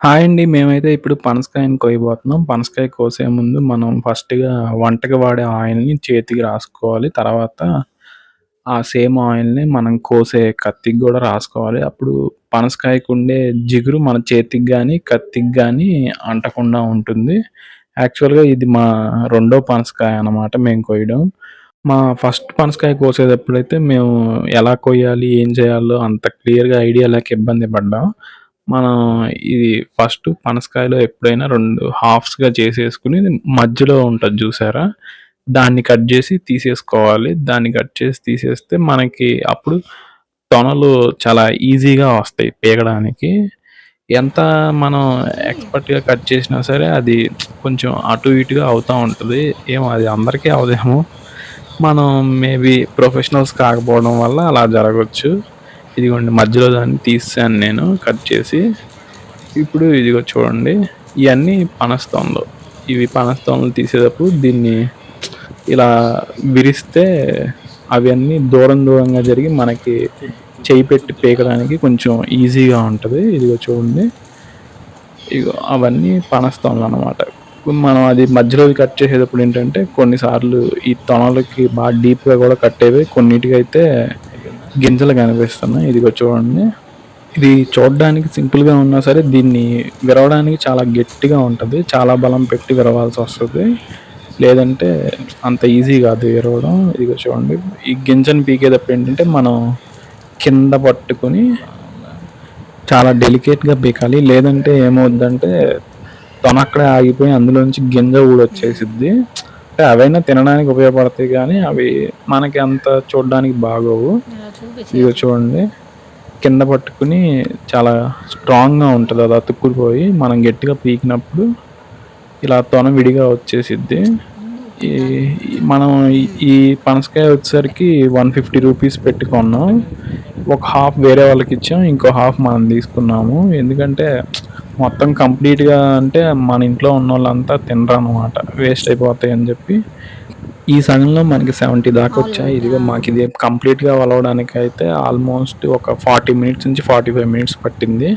Hi అండి. మేమైతే ఇప్పుడు పనసకాయని కొయ్యబోతున్నాం. పనసకాయ కోసే ముందు మనం ఫస్ట్‌గా వంటకి వాడే ఆయిల్‌ని చేతికి రాసుకోవాలి. తర్వాత ఆ సేమ్ ఆయిల్‌ని మనం కోసే కత్తికి కూడా రాసుకోవాలి. అప్పుడు పనసకాయకు ఉండే జిగురు మన చేతికి కానీ కత్తికి కానీ అంటకుండా ఉంటుంది. యాక్చువల్‌గా ఇది మా రెండో పనసకాయ అన్నమాట మేము కొయ్యడం. మా ఫస్ట్ పనసకాయ కోసేటప్పుడైతే మేము ఎలా కొయ్యాలి, ఏం చేయాలో అంత క్లియర్‌గా ఐడియా లేక ఇబ్బంది పడ్డాం. మనం ఇది ఫస్ట్ పనసకాయలో ఎప్పుడైనా రెండు హాఫ్స్‌గా చేసేసుకొని మధ్యలో ఉంటుంది చూసారా? దాన్ని కట్ చేసి తీసేసుకోవాలి. దాన్ని కట్ చేసి తీసేస్తే మనకి అప్పుడు తొనలు చాలా ఈజీగా వస్తాయి పీగడానికి ఎంత మనం ఎక్స్‌పర్ట్‌గా కట్ చేసినా సరే అది కొంచెం అటు ఇటుగా అవుతూ ఉంటుంది ఏమో అది అందరికీ అవదేమో మనం మేబీ ప్రొఫెషనల్స్ కాకపోవడం వల్ల అలా జరగవచ్చు ఇదిగోండి మధ్యలో దాన్ని తీసాను నేను కట్ చేసి. ఇప్పుడు ఇదిగో చూడండి. ఇవన్నీ పనస ఇవి పనస తీసేటప్పుడు దీన్ని ఇలా విరిస్తే అవన్నీ దూరం దూరంగా జరిగి మనకి చేయి పెట్టి పీకడానికి కొంచెం ఈజీగా ఉంటుంది ఇదిగో చూడండి. ఇగో అవన్నీ పనస అనమాట మనం అది మధ్యలో కట్ చేసేటప్పుడు ఏంటంటే కొన్నిసార్లు ఈ తొనలకి బాగా డీప్‌గా కూడా కట్టేవి. కొన్నిటికైతే గింజలు కనిపిస్తున్నాయి. ఇదిగో చూడండి. ఇది చూడడానికి సింపుల్‌గా ఉన్నా సరే దీన్ని విరవడానికి చాలా గట్టిగా ఉంటుంది చాలా బలం పెట్టి విరవాల్సి వస్తుంది లేదంటే అంత ఈజీ కాదు విరవడం. ఇదిగో చూడండి. ఈ గింజను పీకేటప్పుడు ఏంటంటే మనం కింద పట్టుకొని చాలా డెలికేట్‌గా పీకాలి. లేదంటే ఏమవుద్దంటే తొన అక్కడే ఆగిపోయి అందులోంచి గింజ ఊడొచ్చేసిద్ది. అంటే అవైనా తినడానికి ఉపయోగపడతాయి గానీ అవి మనకి అంత చూడడానికి బాగోవు. ఇదిగో చూడండి. కింద పట్టుకొని చాలా స్ట్రాంగ్‌గా ఉంటది. అది అతుక్కుపోయి మనం గట్టిగా పీకినప్పుడు ఇలా తొన విడిగా వచ్చేసిద్ది. ఈ మనం ఈ పనసకాయ వచ్చేసరికి 150 రూపీస్ పెట్టి కొన్నాం. ఒక హాఫ్ వేరే వాళ్ళకిచ్చాం. ఇంకో హాఫ్ మనం తీసుకున్నాము. ఎందుకంటే మొత్తం కంప్లీట్‌గా అంటే మన ఇంట్లో ఉన్న వాళ్ళంతా తినరు తినరనమాట. వేస్ట్ అయిపోతాయని చెప్పి ఈ సగంలో మనకి 70 దాకా వచ్చాయి. ఇదిగో మాకు ఇది కంప్లీట్‌గా ఒలవడానికైతే ఆల్మోస్ట్ ఒక 40 మినిట్స్ నుంచి 45 మినిట్స్ పట్టింది.